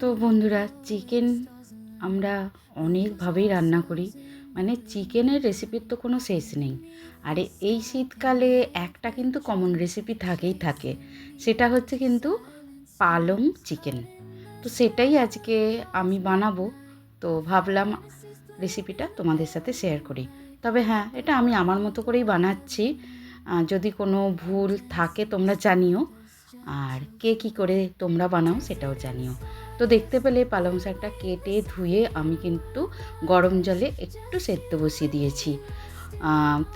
তো বন্ধুরা চিকেন আমরা অনেকভাবেই রান্না করি। মানে চিকেনের রেসিপির তো কোনো শেষ নেই। আর এই শীতকালে একটা কিন্তু কমন রেসিপি থাকেই থাকে। সেটা হচ্ছে কিন্তু পালং চিকেন তো সেটাই আজকে আমি বানাবো। তো ভাবলাম রেসিপিটা তোমাদের সাথে শেয়ার করি। তবে হ্যাঁ এটা আমি আমার মতো করেই বানাচ্ছি। যদি কোনো ভুল থাকে তোমরা জানিও। আর কে কী করে তোমরা বানাও সেটাও জানিও। তো দেখতে পেলে পালং শাকটা কেটে ধুয়ে আমি কিন্তু গরম জলে একটু সেদ্ধ বসিয়ে দিয়েছি।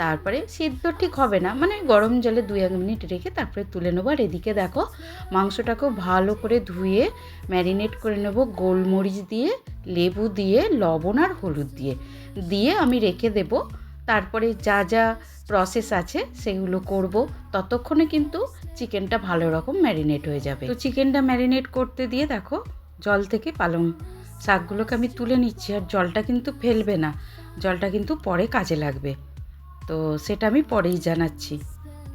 তারপরে সিদ্ধ ঠিক হবে না মানে গরম জলে দু এক মিনিট রেখে তারপরে তুলে নেব। আর এদিকে দেখো মাংসটাকেও ভালো করে ধুয়ে ম্যারিনেট করে নেব গোলমরিচ দিয়ে, লেবু দিয়ে, লবণ আর হলুদ দিয়ে। দিয়ে আমি রেখে দেব। তারপরে যা যা প্রসেস আছে সেগুলো করব। ততক্ষণে কিন্তু চিকেনটা ভালো রকম ম্যারিনেট হয়ে যাবে। তো চিকেনটা ম্যারিনেট করতে দিয়ে দেখো জল থেকে পালং শাকগুলোকে আমি তুলে নিচ্ছি আর জলটা কিন্তু ফেলবে না। জলটা কিন্তু পরে কাজে লাগবে। তো সেটা আমি পরেই জানাচ্ছি।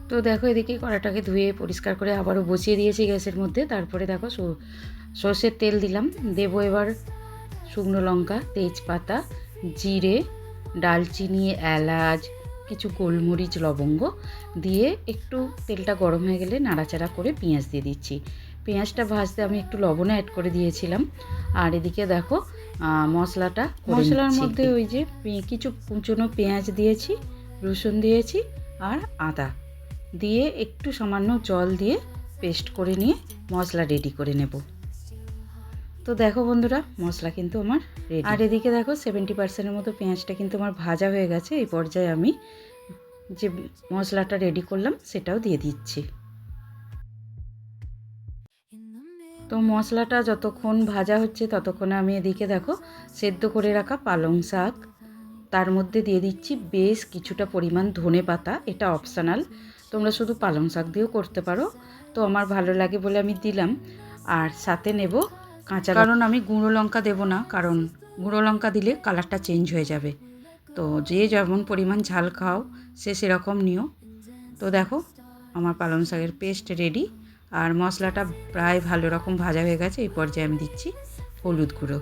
তো দেখো এদিকে কড়াটাকে ধুয়ে পরিষ্কার করে আবারও বসিয়ে দিয়েছি গ্যাসের মধ্যে। তারপরে দেখো সর- সর্ষের তেল দিলাম। দেবো এবার শুকনো লঙ্কা, তেজপাতা, জিরে, ডালচিনি, এলাচ, কিছু গোলমরিচ, লবঙ্গ দিয়ে একটু তেলটা গরম হয়ে গেলে নাড়াচাড়া করে পেঁয়াজ দিয়ে দিচ্ছি। পেঁয়াজটা ভাজতে আমি একটু লবণও অ্যাড করে দিয়েছিলাম। আর এদিকে দেখো মশলাটা মশলার মধ্যে ওই যে কিছু কুচনো পেঁয়াজ দিয়েছি রসুন দিয়েছি আর আদা দিয়ে একটু সামান্য জল দিয়ে পেস্ট করে নিয়ে মশলা রেডি করে নেব। তো দেখো বন্ধুরা মশলা কিন্তু আমার রেডি আর এদিকে দেখো সেভেন্টি পার্সেন্টের মতো পেঁয়াজটা কিন্তু আমার ভাজা হয়ে গেছে। এই পর্যায়ে আমি যে মশলাটা রেডি করলাম সেটাও দিয়ে দিচ্ছি। তো মশলাটা যতক্ষণ ভাজা হচ্ছে ততক্ষণে আমি এদিকে দেখো সেদ্ধ করে রাখা পালং শাক। তার মধ্যে দিয়ে দিচ্ছি বেশ কিছুটা পরিমাণ ধনে পাতা, এটা অপশনাল তোমরা শুধু পালং শাক দিয়েও করতে পারো। তো আমার ভালো লাগে বলে আমি দিলাম। আর সাথে নেব কাঁচা কারণ আমি গুঁড়ো লঙ্কা দেবো না, কারণ গুঁড়ো লঙ্কা দিলে কালারটা চেঞ্জ হয়ে যাবে। তো যে যেমন পরিমাণ ঝাল খাও, সে সেরকম নিও। তো দেখো, আমার পালং শাকের পেস্ট রেডি আর মশলাটা প্রায় ভালো রকম ভাজা হয়ে গেছে, এই পর্যায়ে আমি দিচ্ছি হলুদ গুঁড়ো।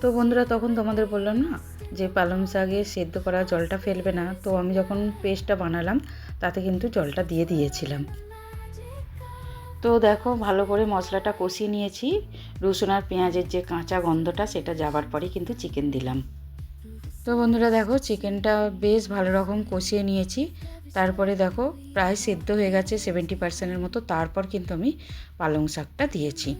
তো বন্ধুরা, তখন তোমাদের বললাম না যে পালং শাকে সেদ্ধ করা জলটা ফেলবে না, তো আমি যখন পেস্টটা বানালাম তাতে কিন্তু জলটা দিয়ে দিয়েছিলাম। তো দেখো, ভালো করে মশলাটা কষিয়ে নিয়েছি। রসুন আর পেঁয়াজের যে কাঁচা গন্ধটা সেটা যাবার পরে কিন্তু চিকেন দিলাম। তো বন্ধুরা, দেখো চিকেনটা বেশ ভালো রকম কষিয়ে নিয়েছি। তারপরে দেখো প্রায় সেদ্ধ হয়ে গেছে সেভেন্টি পার্সেন্টের মতো। তারপর কিন্তু আমি পালং শাকটা দিয়েছি।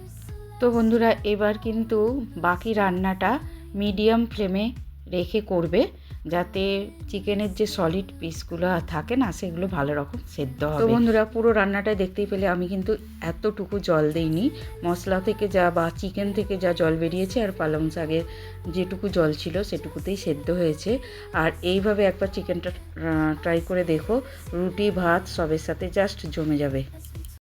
তো বন্ধুরা, এবার কিন্তু বাকি রান্নাটা মিডিয়াম ফ্লেমে রেখে করবে। যাতে চিকেনের যে সলিড পিসগুলো থাকে না সেগুলো ভালো রকম সেদ্ধ হবে। তো বন্ধুরা পুরো রান্নাটাই দেখতেই পেলে আমি কিন্তু এতটুকু জল দেইনি। মশলা থেকে যা বা চিকেন থেকে যা জল বেরিয়েছে আর পালং শাকের যেটুকু জল ছিল সেটুকুতেই সেদ্ধ হয়েছে। আর এইভাবে একবার চিকেনটা ট্রাই করে দেখো রুটি ভাত সবের সাথে জাস্ট জমে যাবে।